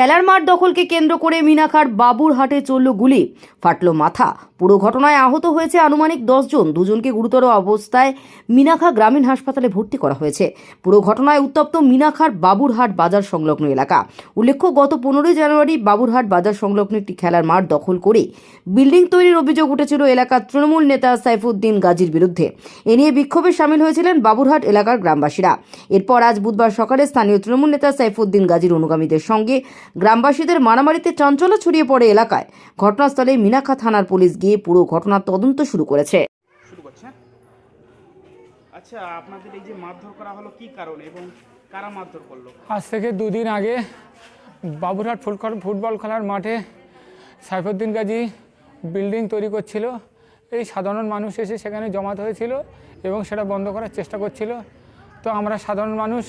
খেলার মাঠ দখলকে কেন্দ্র করে মিনাখার বাবুরহাটে চলল গুলি। ফাটল মাথা। পুরো ঘটনায় আহত হয়েছে আনুমানিক জন দুজনকে গুরুতর অবস্থায় মিনাখা গ্রামীণ হাসপাতালে ভর্তি করা হয়েছে। পুরো ঘটনায় উত্তপ্ত মিনাখার বাবুরহাট বাজার সংলগ্ন এলাকা। উল্লেখ্য, গত পনেরোই জানুয়ারি বাবুরহাট বাজার সংলগ্ন একটি খেলার মাঠ দখল করে বিল্ডিং তৈরির অভিযোগ উঠেছিল এলাকার তৃণমূল নেতা সাইফুদ্দিন গাজীর বিরুদ্ধে। এ নিয়ে বিক্ষোভে সামিল হয়েছিলেন বাবুরহাট এলাকার গ্রামবাসীরা। এরপর আজ বুধবার সকালে স্থানীয় তৃণমূল নেতা সাইফুদ্দিন গাজীর অনুগামীদের সঙ্গে গ্রামবাসীদের মারামারিতে চাঞ্চল্য ছড়িয়ে পড়ে এলাকায়। ঘটনাস্থলে মিনাখা থানার পুলিশ গিয়ে পুরো ঘটনার তদন্ত শুরু করেছে। শুরু করছে হ্যাঁ? আচ্ছা আপনাদের এই যে মারধর করা হলো কি কারণে এবং কারা মারধর করল? আজ থেকে দুদিন আগে বাবুরহাট ফুটবল ফুটবল খেলার মাঠে সাইফুদ্দিন গাজী বিল্ডিং তৈরি করছিল। এই সাধারণ মানুষ এসে সেখানে জমাত হয়েছিল এবং সেটা বন্ধ করার চেষ্টা করছিল। তো আমরা সাধারণ মানুষ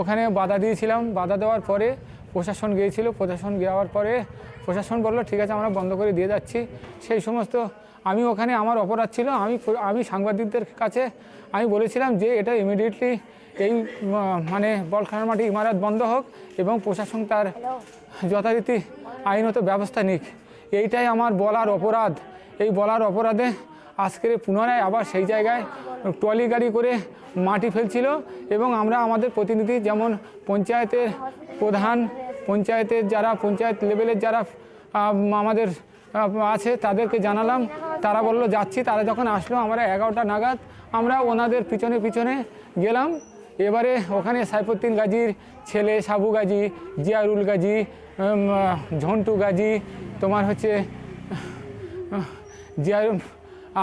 ওখানে বাধা দিয়েছিলাম। বাধা দেওয়ার পরে প্রশাসন গিয়েছিল। প্রশাসন যাওয়ার পরে প্রশাসন বলল ঠিক আছে আমরা বন্ধ করে দিয়ে যাচ্ছি। সেই সমস্ত আমি ওখানে আমার অপরাধ ছিল। আমি আমি সাংবাদিকদের কাছে আমি বলেছিলাম যে এটা ইমিডিয়েটলি এই মানে বল মাটি ইমারত বন্ধ হোক এবং প্রশাসন তার যথারীতি আইনত ব্যবস্থা নিক। এইটাই আমার বলার অপরাধ। এই বলার অপরাধে আজকে পুনরায় আবার সেই জায়গায় ট্রলি গাড়ি করে মাটি ফেলছিল এবং আমরা আমাদের প্রতিনিধি যেমন পঞ্চায়েতের প্রধান, পঞ্চায়েতের যারা, পঞ্চায়েত লেভেলের যারা আমাদের আছে তাদেরকে জানালাম। তারা বলল, যাচ্ছি। তারা যখন আসলো, আমরা এগারোটা নাগাদ আমরা ওনাদের পিছনে পিছনে গেলাম। এবারে ওখানে সাইফুদ্দিন গাজীর ছেলে সাবু গাজী, জিয়ারুল গাজী ঝন্টু গাজী, তোমার হচ্ছে জিয়ার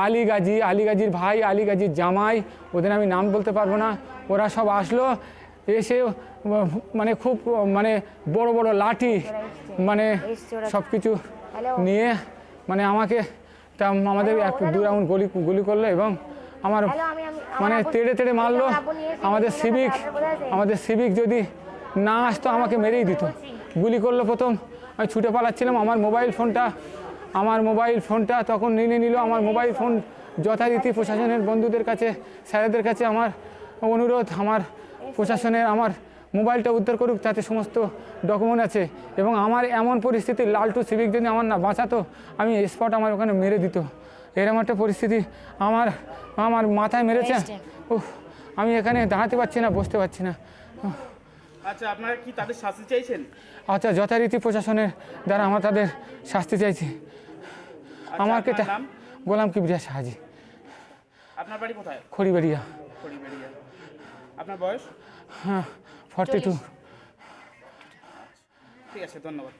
আলী গাজী আলী গাজীর ভাই আলী গাজীর জামাই ওদের আমি নাম বলতে পারব না। ওরা সব আসলো এসে মানে খুব মানে বড় বড় লাঠি মানে সব কিছু নিয়ে মানে আমাকে তা আমাদের এক দু রাউন্ড গলি গুলি করল এবং আমার মানে তেড়ে তেড়ে মারলো। আমাদের সিভিক আমাদের সিভিক যদি না আসতো আমাকে মেরেই দিত। গুলি করল প্রথম। আমি ছুটে পালাচ্ছিলাম আমার মোবাইল ফোনটা আমার মোবাইল ফোনটা তখন নিয়ে নিল। আমার মোবাইল ফোন যথারীতি প্রশাসনের বন্ধুদের কাছে স্যারেদের কাছে আমার অনুরোধ আমার প্রশাসনের আমার মোবাইলটা উদ্ধার করুক তাতে সমস্ত ডকুমেন্ট আছে। এবং আমার এমন পরিস্থিতি লালটু সিভিক যদি আমার না বাঁচাতো আমি স্পট আমার ওখানে মেরে দিত। এরকম একটা পরিস্থিতি আমার আমার মাথায় মেরেছে। উফ আমি এখানে দাঁড়াতে পারছি না বসতে পারছি না। আচ্ছা আপনারা কি তাদের শাস্তি চাইছেন? আচ্ছা যথারীতি প্রশাসনের দ্বারা আমার তাদের শাস্তি চাইছি। আমার আমাকে আপনার নাম? গোলাম কিবরিয়া সাহাজি। আপনার বাড়ি কোথায়? খড়িবাড়িয়া। খড়িবেড়িয়া। আপনার বয়স? হ্যাঁ ফর্টি টু ঠিক আছে ধন্যবাদ।